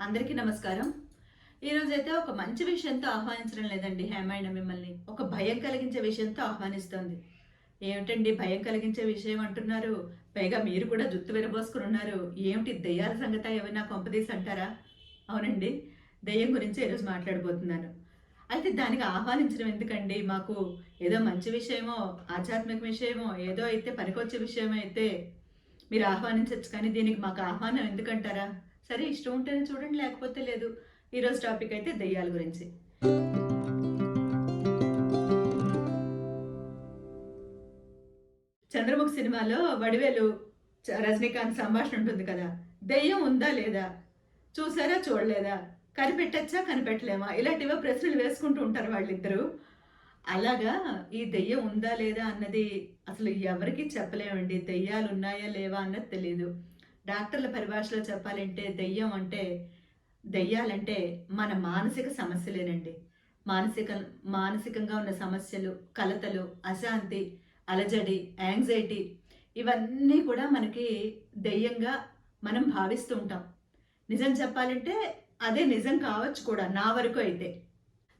అందరికీ నమస్కారం. ఈరోజు అయితే ఒక మంచి విషయంతో ఆహ్వానించడం లేదండి హేమాయణ మిమ్మల్ని. ఒక భయం కలిగించే విషయంతో ఆహ్వానిస్తోంది. ఏమిటండి భయం కలిగించే విషయం అంటున్నారు? పైగా మీరు కూడా జుత్తు విరబోసుకుని ఉన్నారు. ఏమిటి దెయ్యాల సంగత ఏమైనా కొంపదీసి అంటారా? అవునండి దెయ్యం గురించి ఈరోజు మాట్లాడబోతున్నాను. అయితే దానికి ఆహ్వానించడం ఎందుకండి? మాకు ఏదో మంచి విషయమో ఆధ్యాత్మిక విషయమో ఏదో అయితే పనికొచ్చే విషయమైతే మీరు ఆహ్వానించవచ్చు కానీ దీనికి మాకు ఆహ్వానం ఎందుకంటారా? సరే ఇష్టం ఉంటేనే చూడండి లేకపోతే లేదు. ఈరోజు టాపిక్ అయితే దెయ్యాల గురించి. చంద్రముఖి సినిమాలో వడివేలు చ- రజనీకాంత్ సంభాషణ ఉంటుంది కదా. దెయ్యం ఉందా లేదా? చూసారా చూడలేదా? కనిపెట్టచ్చా కనిపెట్టలేమా? ఇలాంటివో ప్రశ్నలు వేసుకుంటూ ఉంటారు వాళ్ళిద్దరూ. అలాగా ఈ దెయ్యం ఉందా లేదా అన్నది అసలు ఎవరికి చెప్పలేమండి. దెయ్యాలు ఉన్నాయా లేవా అన్నది తెలియదు డాక్టర్ల పరిభాషలో చెప్పాలంటే దెయ్యం అంటే దెయ్యాలంటే మన మానసిక సమస్యలేనండి. మానసిక మానసికంగా ఉన్న సమస్యలు కలతలు అశాంతి అలజడి యాంగ్జైటీ ఇవన్నీ కూడా మనకి దెయ్యంగా మనం భావిస్తూ ఉంటాం. నిజం చెప్పాలంటే అదే నిజం కావచ్చు కూడా నా వరకు అయితే.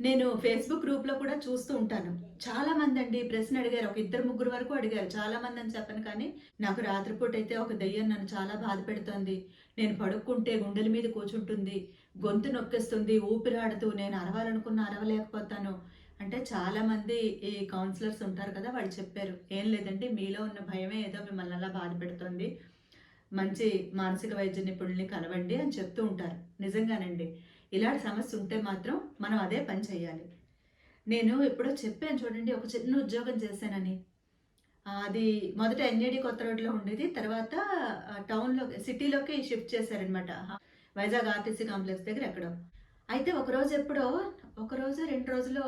నేను ఫేస్బుక్ గ్రూప్లో కూడా చూస్తూ ఉంటాను. చాలా మంది అండి ప్రశ్న అడిగారు. ఒక ఇద్దరు ముగ్గురు వరకు అడిగారు. చాలా మంది అని చెప్పను కానీ నాకు రాత్రిపూట అయితే ఒక దెయ్యం నన్ను చాలా బాధ పెడుతోంది. నేను పడుక్కుంటే గుండెల మీద కూర్చుంటుంది. గొంతు నొక్కేస్తుంది. ఊపిరాడుతూ నేను అరవాలనుకున్న అరవలేకపోతాను. అంటే చాలా మంది ఈ కౌన్సిలర్స్ ఉంటారు కదా వాళ్ళు చెప్పారు. ఏం లేదండి మీలో ఉన్న భయమే ఏదో మిమ్మల్ని అలా బాధ పెడుతోంది. మంచి మానసిక వైద్య నిపుణుల్ని కలవండి అని చెప్తూ ఉంటారు. నిజంగానండి. ఇలాంటి సమస్య ఉంటే మాత్రం మనం అదే పని చేయాలి. నేను ఎప్పుడో చెప్పాను చూడండి ఒక చిన్న ఉద్యోగం చేశానని. అది మొదట ఎన్ఏడి కొత్త రోడ్లో ఉండేది తర్వాత టౌన్లో సిటీలోకి షిఫ్ట్ చేశారనమాట వైజాగ్ ఆర్టీసీ కాంప్లెక్స్ దగ్గర ఎక్కడో. అయితే ఒక రోజు ఎప్పుడో ఒకరోజు రెండు రోజులు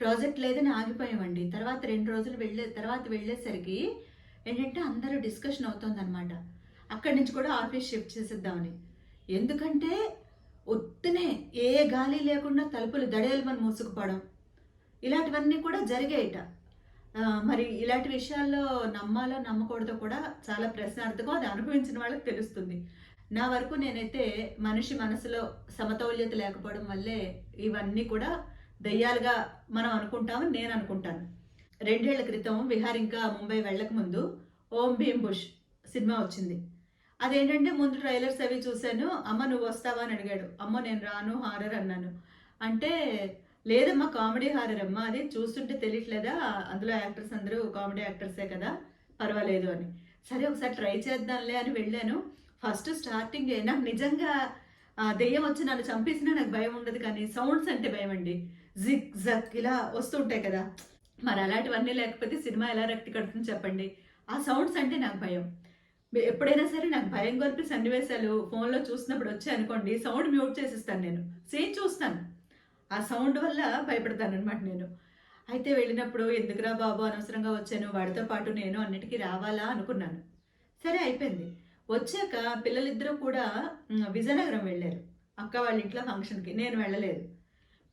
ప్రాజెక్ట్ లేదని ఆగిపోయామండి. తర్వాత రెండు రోజులు వెళ్ళే తర్వాత వెళ్ళేసరికి ఏంటంటే అందరూ డిస్కషన్ అవుతుందన్నమాట. అక్కడి నుంచి కూడా ఆఫీస్ షిఫ్ట్ చేసేద్దామని. ఎందుకంటే ఒత్తునే ఏ గాలి లేకుండా తలుపులు దడేలమని మూసుకుపోవడం. ఇలాంటివన్నీ కూడా జరిగాయిట. మరి ఇలాంటి విషయాల్లో నమ్మాలో నమ్మకూడదో కూడా చాలా ప్రశ్నార్థకం అది అనుభవించిన వాళ్ళకి తెలుస్తుంది. నా వరకు నేనైతే మనిషి మనసులో సమతౌల్యత లేకపోవడం వల్లే ఇవన్నీ కూడా దయ్యాలుగా మనం అనుకుంటామని నేను అనుకుంటాను. రెండేళ్ళ క్రితం విహార్ ఇంకా ముంబై వెళ్ళక ముందు ఓం భీమ్ బుష్ సినిమా వచ్చింది. అదేంటంటే ముందు ట్రైలర్స్ అవి చూశాను. అమ్మ నువ్వు వస్తావా? అని అడిగాడు. అమ్మ నేను రాను హారర్ అన్నాను. అంటే లేదమ్మా కామెడీ హారర్ అమ్మా అది చూస్తుంటే తెలియట్లేదా? అందులో యాక్టర్స్ అందరూ కామెడీ యాక్టర్సే కదా పర్వాలేదు అని. సరే ఒకసారి ట్రై చేద్దాంలే అని వెళ్ళాను. ఫస్ట్ స్టార్టింగ్ నాకు నిజంగా దెయ్యం వచ్చి నన్ను చంపేసినా నాకు భయం ఉండదు కానీ సౌండ్స్ అంటే భయం అండి. జిగ్ జక్ ఇలా వస్తుంటాయి కదా. మరి అలాంటివన్నీ లేకపోతే సినిమా ఎలా రక్తి కడుతుంది చెప్పండి. ఆ సౌండ్స్ అంటే నాకు భయం. ఎప్పుడైనా సరే నాకు భయం కొలిపి సన్నివేశాలు ఫోన్లో చూసినప్పుడు వచ్చాయి అనుకోండి సౌండ్ మ్యూట్ చేసిస్తాను నేను. సేమ్ చూస్తాను. ఆ సౌండ్ వల్ల భయపడతాను అనమాట నేను. అయితే వెళ్ళినప్పుడు ఎందుకురా బాబు అనవసరంగా వచ్చాను వాడితో పాటు నేను అన్నిటికీ రావాలా అనుకున్నాను. సరే అయిపోయింది. వచ్చాక పిల్లలిద్దరూ కూడా విజయనగరం వెళ్ళారు. అక్క వాళ్ళ ఇంట్లో ఫంక్షన్కి. నేను వెళ్ళలేదు.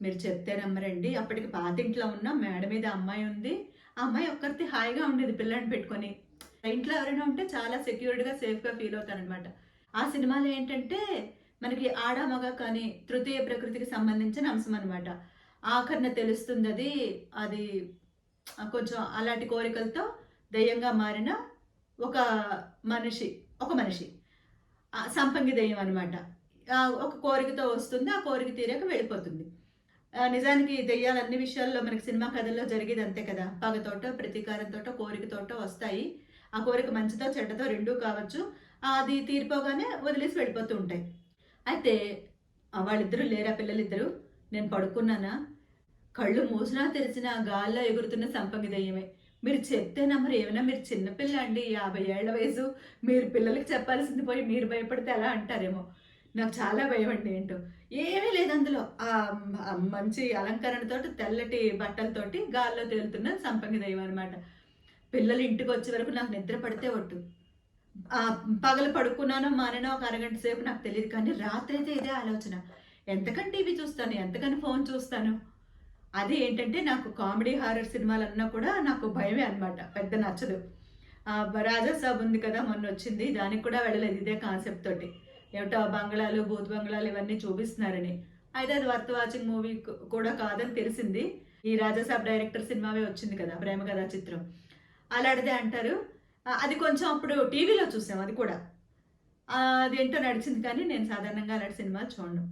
మీరు చెప్తే నమ్మరండి. అప్పటికి పాతింట్లో ఉన్న మేడ మీద అమ్మాయి ఉంది. ఆ అమ్మాయి ఒక్కరిది హాయిగా ఉండేది పిల్లని పెట్టుకొని. ఇంట్లో ఎవరైనా ఉంటే చాలా సెక్యూర్డ్గా సేఫ్గా ఫీల్ అవుతారనమాట ఆ సినిమాలో ఏంటంటే మనకి ఆడ మగ కానీ తృతీయ ప్రకృతికి సంబంధించిన అంశం అనమాట ఆఖరణ తెలుస్తుంది అది అది కొంచెం అలాంటి కోరికలతో దయ్యంగా మారిన ఒక మనిషి ఒక మనిషి. సంపంగి దెయ్యం అనమాట ఒక కోరికతో వస్తుంది ఆ కోరిక తీరాక వెళ్ళిపోతుంది. నిజానికి దెయ్యాలు అన్ని విషయాల్లో మనకి సినిమా కథల్లో జరిగేది అంతే కదా. పగతోటో ప్రతీకారంతోటో కోరికతోటో వస్తాయి. ఆ కోరిక మంచితో చెడ్డతో రెండూ కావచ్చు. అది తీరిపోగానే వదిలేసి వెళ్ళిపోతూ ఉంటాయి. అయితే వాళ్ళిద్దరూ లేరా పిల్లలిద్దరూ? నేను పడుకున్నానా? కళ్ళు మూసినా తెరిచినా గాల్లో ఎగురుతున్న సంపంగి దయ్యమే. మీరు చెప్తే నమ్మరు. ఏమైనా మీరు చిన్నపిల్ల అండి యాభై ఏళ్ళ వయసు. మీరు పిల్లలకి చెప్పాల్సింది పోయి మీరు భయపడితే ఎలా అంటారేమో. నాకు చాలా భయం అండి ఏంటో. ఏమీ లేదు అందులో. ఆ ఆ మంచి అలంకరణతోటి తెల్లటి బట్టలతోటి గాల్లో తేలుతున్న సంపంగి దయ్యం అనమాట పిల్లలు ఇంటికి వచ్చే వరకు నాకు నిద్ర పడితే ఒట్టు. పగలు పడుకున్నానో మానేనో ఒక అరగంట సేపు నాకు తెలియదు కానీ రాత్రి అయితే ఇదే ఆలోచన. ఎంతకని టీవీ చూస్తాను ఎంతకని ఫోన్ చూస్తాను. అది ఏంటంటే నాకు కామెడీ హారర్ సినిమాలు అన్నా కూడా నాకు భయమే అన్నమాట పెద్ద నచ్చదు. ఆ, రాజా సాబ్ ఉంది కదా మొన్న వచ్చింది దానికి కూడా వెళ్ళలేదు ఇదే కాన్సెప్ట్ తోటి. ఏమిటో బంగ్లాలు భూత్ బంగ్లాలు ఇవన్నీ చూపిస్తున్నారని. అయితే అది వర్త్ వాచింగ్ మూవీ కూడా కాదని తెలిసింది. ఈ రాజాసాబ్ డైరెక్టర్ సినిమావే వచ్చింది కదా ప్రేమ కథా చిత్రం. అలాడిదే అంటారు. అది కొంచెం అప్పుడు టీవీలో చూసాం అది కూడా. అది అదేంటో నడిచింది కానీ నేను సాధారణంగా అలాంటి సినిమా చూడను.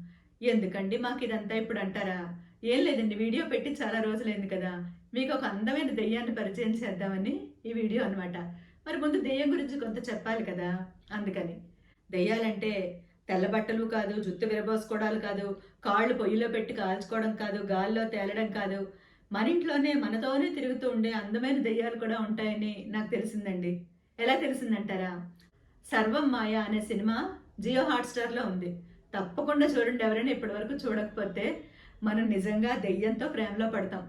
ఎందుకండి మాకు ఇదంతా ఇప్పుడు అంటారా? ఏం లేదండి వీడియో పెట్టి చాలా రోజులైంది కదా. మీకు ఒక అందమైన దెయ్యాన్ని పరిచయం చేద్దామని ఈ వీడియో అన్నమాట. మరి ముందు దెయ్యం గురించి కొంత చెప్పాలి కదా అందుకని. దెయ్యాలంటే తెల్ల బట్టలు కాదు జుత్తు విరబోసుకోవడాలు కాదు కాళ్ళు పొయ్యిలో పెట్టి కాల్చుకోవడం కాదు గాల్లో తేలడం కాదు. మన ఇంట్లోనే మనతోనే తిరుగుతూ ఉండే అందమైన దెయ్యాలు కూడా ఉంటాయని నాకు తెలిసిందండి. ఎలా తెలిసిందంటారా? సర్వం మాయ అనే సినిమా జియో హాట్స్టార్లో ఉంది. తప్పకుండా చూడండి ఎవరైనా ఇప్పటివరకు చూడకపోతే మనం నిజంగా దెయ్యంతో ప్రేమలో పడతాం.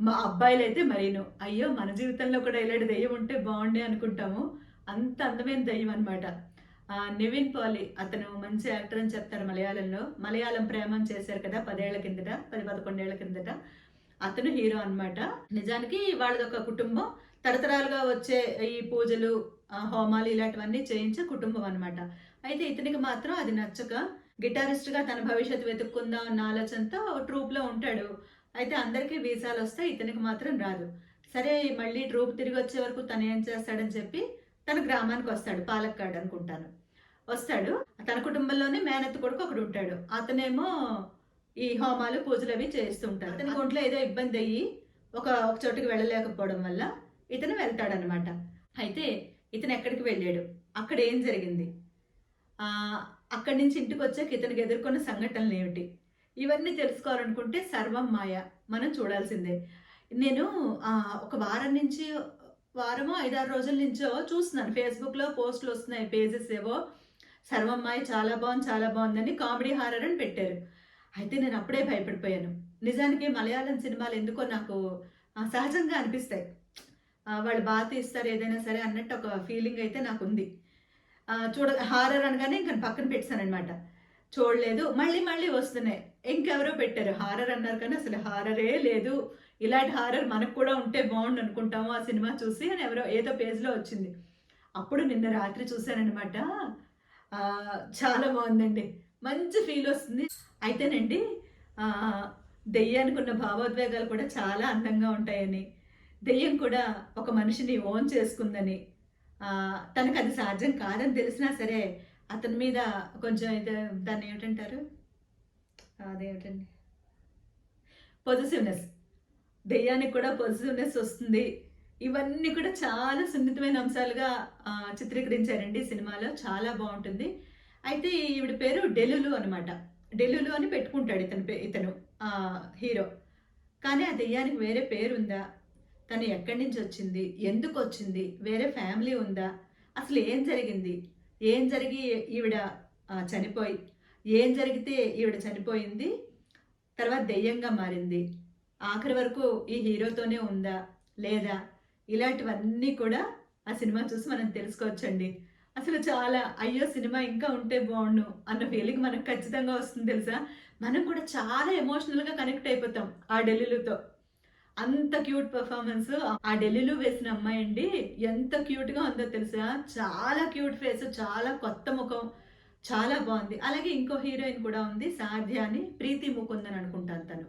మా అబ్బాయిలు అయితే మరీను. అయ్యో మన జీవితంలో కూడా ఇలాంటి దెయ్యం ఉంటే బాగుండే అనుకుంటాము. అంత అందమైన దెయ్యం అనమాట నివిన్ పాలి అతను మంచి యాక్టర్ అని చెప్తారు మలయాళంలో. మలయాళం ప్రేమం చేశారు కదా పదేళ్ళ కిందట పది పదకొండేళ్ళ కిందట. అతను హీరో అనమాట నిజానికి వాళ్ళది ఒక కుటుంబం. తరతరాలుగా వచ్చే ఈ పూజలు హోమాలు ఇలాంటివన్నీ చేయించే కుటుంబం అనమాట అయితే ఇతనికి మాత్రం అది నచ్చక గిటారిస్ట్గా తన భవిష్యత్తు వెతుక్కుందాం అన్న ఆలోచనతో ట్రూప్లో ఉంటాడు. అయితే అందరికీ వీసాలు వస్తాయి ఇతనికి మాత్రం రాదు. సరే మళ్ళీ ట్రూప్ తిరిగి వచ్చే వరకు తను ఏం చేస్తాడని చెప్పి తన గ్రామానికి వస్తాడు పాలక్కాడ్ అనుకుంటాను. వస్తాడు. తన కుటుంబంలోనే మేనత్త కొడుకు ఒకడు ఉంటాడు. అతనేమో ఈ హోమాలు పూజలు అవి చేస్తూ ఉంటారు అతనికి ఒంట్లో ఏదో ఇబ్బంది అయ్యి ఒక ఒక చోటుకి వెళ్ళలేకపోవడం వల్ల ఇతను వెళ్తాడనమాట. అయితే ఇతను ఎక్కడికి వెళ్ళాడు? అక్కడ ఏం జరిగింది? ఆ, అక్కడి నుంచి ఇంటికి వచ్చాక ఇతనికి ఎదుర్కొన్న సంఘటనలు ఏమిటి? ఇవన్నీ తెలుసుకోవాలనుకుంటే సర్వం మాయ. మనం చూడాల్సిందే. నేను ఆ, ఒక వారం నుంచి వారమో ఐదారు రోజుల నుంచో చూస్తున్నాను. ఫేస్బుక్లో పోస్టులు వస్తున్నాయి పేజెస్ ఏవో. సర్వం మాయ చాలా బాగుంది చాలా బాగుందని కామెడీ హారర్ అని పెట్టారు. అయితే నేను అప్పుడే భయపడిపోయాను. నిజానికి మలయాళం సినిమాలు ఎందుకో నాకు సహజంగా అనిపిస్తాయి. వాళ్ళు బాగా తీస్తారు ఏదైనా సరే అన్నట్టు ఒక ఫీలింగ్ అయితే నాకు ఉంది చూడ హారర్ అనగానే ఇంకా పక్కన పెట్టానమాట చూడలేదు మళ్ళీ మళ్ళీ వస్తున్నాయి. ఇంకెవరో పెట్టారు. హారర్ అన్నారు కానీ అసలు హారరే లేదు. ఇలాంటి హారర్ మనకు కూడా ఉంటే బాగుండు అనుకుంటాము ఆ సినిమా చూసి అని ఎవరో ఏదో పేజ్లో వచ్చింది. అప్పుడు నిన్న రాత్రి చూశానమాట చాలా బాగుందండి. మంచి ఫీల్ వస్తుంది. అయితేనండి దెయ్యానికి ఉన్న భావోద్వేగాలు కూడా చాలా అందంగా ఉంటాయని. దెయ్యం కూడా ఒక మనిషిని ఓన్ చేసుకుందని. తనకు అది సాధ్యం కాదని తెలిసినా సరే అతని మీద కొంచెం ఇది దాన్ని ఏమిటంటారు? అదేమిటండి? పొజిటివ్నెస్ దెయ్యానికి కూడా పొజిటివ్నెస్ వస్తుంది. ఇవన్నీ కూడా చాలా సున్నితమైన అంశాలుగా చిత్రీకరించారండి సినిమాలో. చాలా బాగుంటుంది. అయితే ఈవిడ పేరు డెలులు అనమాట ఢిల్లీలో అని పెట్టుకుంటాడు ఇతను పే- ఇతను హీరో. కానీ ఆ దెయ్యానికి వేరే పేరు ఉందా తను ఎక్కడి నుంచి వచ్చింది? ఎందుకు వచ్చింది? వేరే ఫ్యామిలీ ఉందా? అసలు ఏం జరిగింది? ఏం జరిగి ఈవిడ చనిపోయి ఏం జరిగితే ఈవిడ చనిపోయింది? తర్వాత దెయ్యంగా మారింది. ఆఖరి వరకు ఈ హీరోతోనే ఉందా? లేదా? ఇలాంటివన్నీ కూడా ఆ సినిమా చూసి మనం తెలుసుకోవచ్చండి. అసలు చాలా అయ్యో సినిమా ఇంకా ఉంటే బాగుండు అన్న ఫీలింగ్ మనకు ఖచ్చితంగా వస్తుంది తెలుసా? మనం కూడా చాలా ఎమోషనల్గా కనెక్ట్ అయిపోతాం ఆ ఢిల్లీలతో అంత క్యూట్ పర్ఫార్మెన్స్ ఆ ఢిల్లీలో వేసిన అమ్మాయి అండి ఎంత క్యూట్గా ఉందో తెలుసా? చాలా క్యూట్ ఫేస్ చాలా కొత్త ముఖం చాలా బాగుంది. అలాగే ఇంకో హీరోయిన్ కూడా ఉంది సాధ్య అని ప్రీతి ముకుందన్ అనుకుంటాను తను.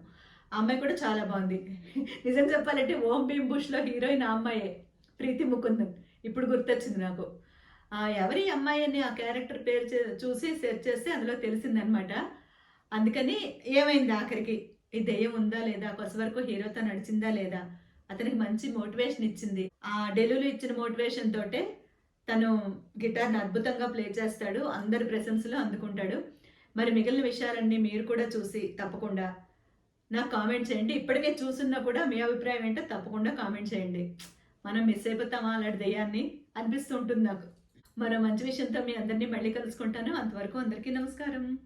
అమ్మాయి కూడా చాలా బాగుంది. నిజం చెప్పాలంటే ఓం భీమ్ బుష్లో హీరోయిన్ ఆ అమ్మాయే ప్రీతి ముకుందన్. ఇప్పుడు గుర్తొచ్చింది నాకు. ఎవరి అమ్మాయి అని ఆ క్యారెక్టర్ పేరు చే- చూసి సెర్చ్ చేస్తే అందులో తెలిసిందనమాట అందుకని ఏమైంది ఆఖరికి? ఈ దెయ్యం ఉందా లేదా? కొస వరకు హీరోతో నడిచిందా లేదా? అతనికి మంచి మోటివేషన్ ఇచ్చింది. ఆ డెలులు ఇచ్చిన మోటివేషన్ తోటే తను గిటార్ని అద్భుతంగా ప్లే చేస్తాడు. అందరి ప్రశంసలు అందుకుంటాడు. మరి మిగిలిన విషయాలన్నీ మీరు కూడా చూసి తప్పకుండా నాకు కామెంట్ చేయండి. ఇప్పటికే చూసున్నా కూడా మీ అభిప్రాయం ఏంటో తప్పకుండా కామెంట్ చేయండి. మనం మిస్ అయిపోతామా అలాంటి దెయ్యాన్ని? అనిపిస్తూ ఉంటుంది నాకు. మరో మంచి విషయంతో మీ అందరినీ మళ్ళీ కలుసుకుంటాను. అంతవరకు అందరికీ నమస్కారం.